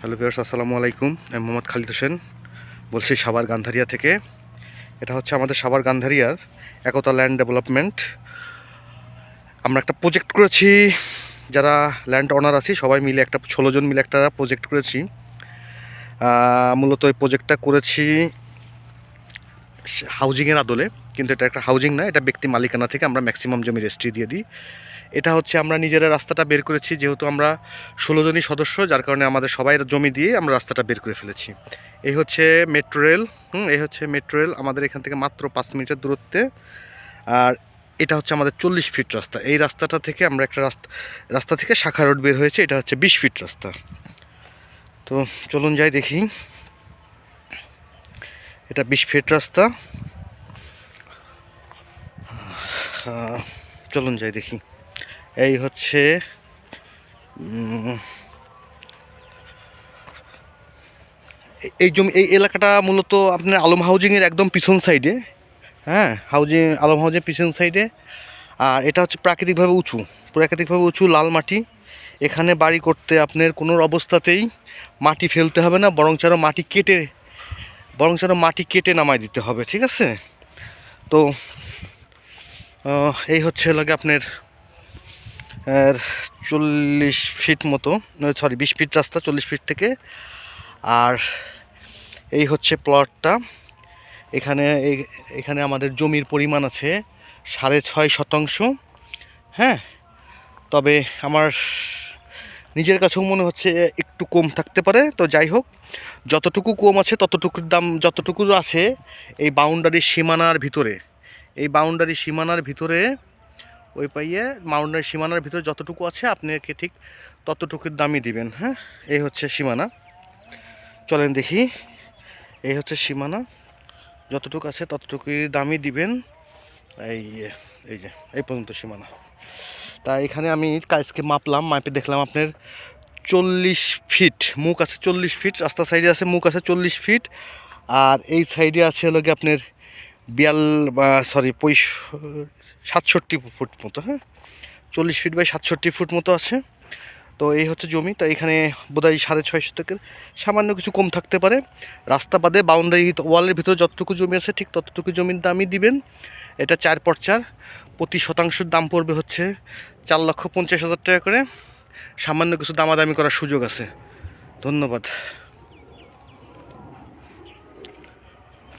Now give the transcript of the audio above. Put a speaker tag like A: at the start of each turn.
A: Hello viewers, আসসালামু আলাইকুম। আমি মোহাম্মদ খালিদ হোসেন, বলছি সাভার গান্ধারিয়া থেকে। এটা হচ্ছে আমাদের সাভার গান্ধারিয়ার একতা ল্যান্ড ডেভেলপমেন্ট আমরা একটা প্রজেক্ট করেছি, যারা ল্যান্ড অনার আছি, সবাই মিলে একটা, ষোলো জন মিলে একটা প্রজেক্ট করেছি। মূলত এই প্রজেক্টটা করেছি হাউজিংয়ের আদলে। কিন্তু এটা একটা হাউজিং না, এটা ব্যক্তি মালিকানা থেকে আমরা ম্যাক্সিমাম জমি রেজিস্ট্রি দিয়ে দিই। এটা হচ্ছে আমরা নিজেরা রাস্তাটা বের করেছি, যেহেতু আমরা ষোলো জনই সদস্য, যার কারণে আমাদের সবাই জমি দিয়ে আমরা রাস্তাটা বের করে ফেলেছি। এই হচ্ছে মেট্রো রেল হুম, এই হচ্ছে মেট্রো রেল আমাদের এখান থেকে মাত্র পাঁচ মিনিটের দূরত্বে। আর এটা হচ্ছে আমাদের চল্লিশ ফিট রাস্তা। এই রাস্তাটা থেকে আমরা একটা রাস্তা রাস্তা থেকে শাখা রোড বের হয়েছে, এটা হচ্ছে বিশ ফিট রাস্তা। তো চলুন যাই দেখি। এটা বিশ ফিট রাস্তা। চলুন যাই দেখি। এই হচ্ছে এই জমি, এই এলাকাটা মূলত আপনার আলম হাউজিংয়ের একদম পিছন সাইডে হ্যাঁ? হাউজিং, আলম হাউজিং পিছন সাইডে। আর এটা হচ্ছে প্রাকৃতিকভাবে উঁচু প্রাকৃতিকভাবে উঁচু, লাল মাটি। এখানে বাড়ি করতে আপনার কোনো অবস্থাতেই মাটি ফেলতে হবে না, বরং আরও মাটি কেটে, বরং আরও মাটি কেটে নামায় দিতে হবে, ঠিক আছে? তো এই হচ্ছে লাগে আপনার চল্লিশ ফিট মতো সরি বিশ ফিট রাস্তা, চল্লিশ ফিট থেকে। আর এই হচ্ছে প্লটটা এখানে এখানে আমাদের জমির পরিমাণ আছে সাড়ে ছয় শতাংশ। হ্যাঁ? তবে আমার নিজের কাছেও মনে হচ্ছে একটু কম থাকতে পারে। তো যাই হোক, যতটুকু কম আছে, ততটুকুর দাম যতটুকু আছে, এই বাউন্ডারির সীমানার ভিতরে, এই বাউন্ডারি সীমানার ভিতরে ওই পাইয়ে মাউন্টের সীমানার ভিতরে যতটুকু আছে আপনাকে ঠিক ততটুকুর দামই দিবেন হ্যাঁ? এই হচ্ছে সীমানা। চলেন দেখি, এই হচ্ছে সীমানা। যতটুকু আছে ততটুকুই দামই দিবেন। এই এই যে, এই পর্যন্ত সীমানা। তা এখানে আমি কাজকে মাপলাম, মাপে দেখলাম আপনার চল্লিশ ফিট, মুখ আছে চল্লিশ ফিট রাস্তা সাইডে আছে মুখ আছে চল্লিশ ফিট। আর এই সাইডে আছে হলো গিয়ে আপনার বিয়াল সরি পঁয়ষ সাতষট্টি ফুট মতো হ্যাঁ? চল্লিশ ফিট বাই সাতষট্টি ফুট মতো আছে। তো এই হচ্ছে জমি। তো এখানে বোধহয় সাড়ে ছয় শতকের সামান্য কিছু কম থাকতে পারে। রাস্তা বাদে বাউন্ডারি ওয়ালের ভিতরে যতটুকু জমি আছে, ঠিক ততটুকু জমির দামই দিবেন। এটা চার পর চার। প্রতি শতাংশের দাম পড়বে হচ্ছে চার লক্ষ পঞ্চাশ হাজার টাকা করে। সামান্য কিছু দামাদামি করার সুযোগ আছে। ধন্যবাদ।